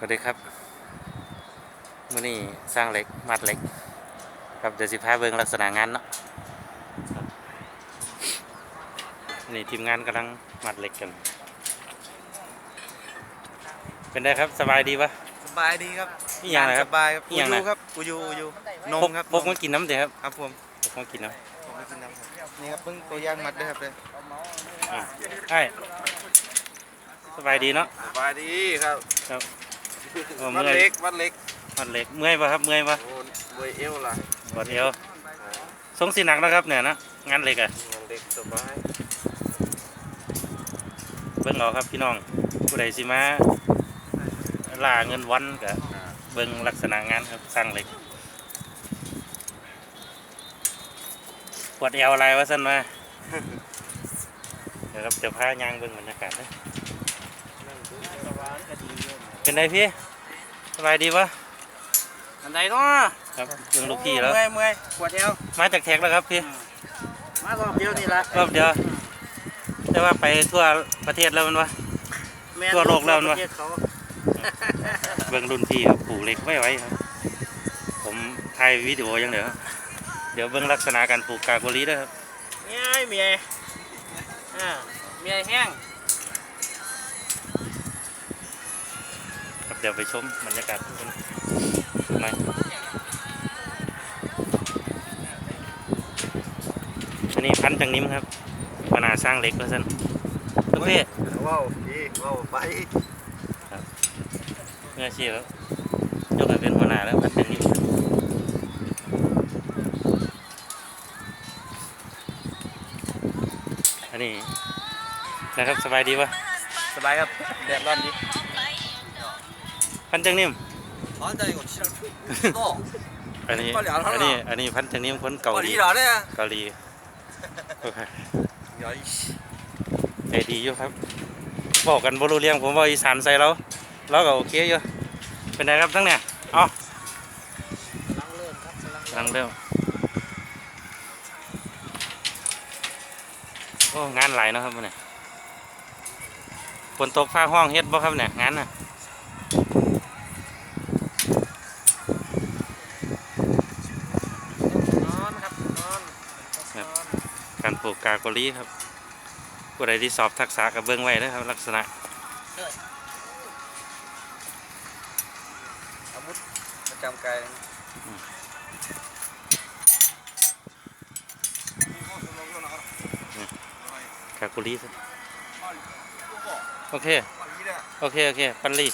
สวัสดีครับมื่อนี้สร้างเหล็กมัดเหล็ก ครับเดี๋ยวสิพาเบิ่งลักษณะงานเนาะครับนี่ทีมงานกำลังมัดเหล็กกัน เป็นได้ครับสบายดีปะสบายดีครับนี่อย่างไรครับสบายครับนี่อูอย่างไรยูครับอูยูอูยูนมพกครับพกมากินน้ำเดี๋ยวครับครับผมพกมากินน้ผมไม่กินน้ำครับนี่ครับเพิ่งตัวย่างมัดด้วยครับเลยำอะใช่สบายดีเนาะสบายดีครับครับ เออวัดเมื่อยเล็กวัดเล็กมัดเหล็กเมื่อยปะครับเมื่อยปะโอ้มวยเอวล่ะปวดเอวทรงสีหนักแล้วครับเนี่ยนะงานเหล็กอะวัดเล็กสบายเบิ่งเอาครับพี่น้องผู้ใดสิมาล่าเงินวันกับเบิ่งลักษณะงานครับสร้างเหล็กปวดเอวอะไรวะสันมาเดี๋ยวครับเดี๋ยวพายางเบิ่งบรรยากาศนะ เป็นไงพี่สบายดีปะอันใดเนาะครับเบิ่งลูกพี่แล้วเมื่อยเมื่อยปวดเอวมาจากแท็กแล้วครับพี่มารอบเดียวนี่ละรอบเดียวแต่ว่าไปทั่วประเทศแล้วแมันวะแม่นทั่วโลกแล้วเนอะประเทศเขาเบิ่งรุ่นพี่ครับปลูกเหล็กไว้ไว้ครับ ผมถ่ายวิดีโออยังเดี๋ยวครับเดี๋ยวเบิ่งลักษณะการปลูกกาโกรีด้วยครับเมียเมียอ่าเมียแห้ง ดี๋ยวไปชมบรรยากาศกันหน่อยอันนี้พันธุ์จังนิ้มครับปนาสร้างเหล็กแล้วสันทุกเพศว้าวดีว้าวไปเมื่ออาชีพแล้วยกให้เป็นหัวหน้าแล้วพันธุ์จังนิ้มอันนี้นะครับสบายดีปะสบายครับแดดร้อนดี พันธุ์จังนิ่มอ๋อใจกดชิลโตอันนี้เกาหลีเอาเท่าอันไหร่นี้อันนี้พันธุ์จังนิ่มคนเกาหลีเหรอเนี่ยเกาหลีโอเคใหญ่ใจดีอยู่ครับบอกกันบรูเรียงผมว่าอีสานใส่เราเราก็โอเคอยู่เป็นไงครับทั้งเนี่ยอ๋อลังเริ่มครับกำลังลังเร็วโอ้งานหลายเนาะครับเนี่ยฝนตกฟ้าห้องเฮ็ดบ่ครับเนี่ยงานน่ะ นอนครับนอนนอน การปลูกกาโกรีครับผู้ใดที่สอบทักษะกับเบื้องไว้นะครับ ลักษณะอาวุธประจำกายกาโกรีครับโอเค โอเค โอเค ปันลี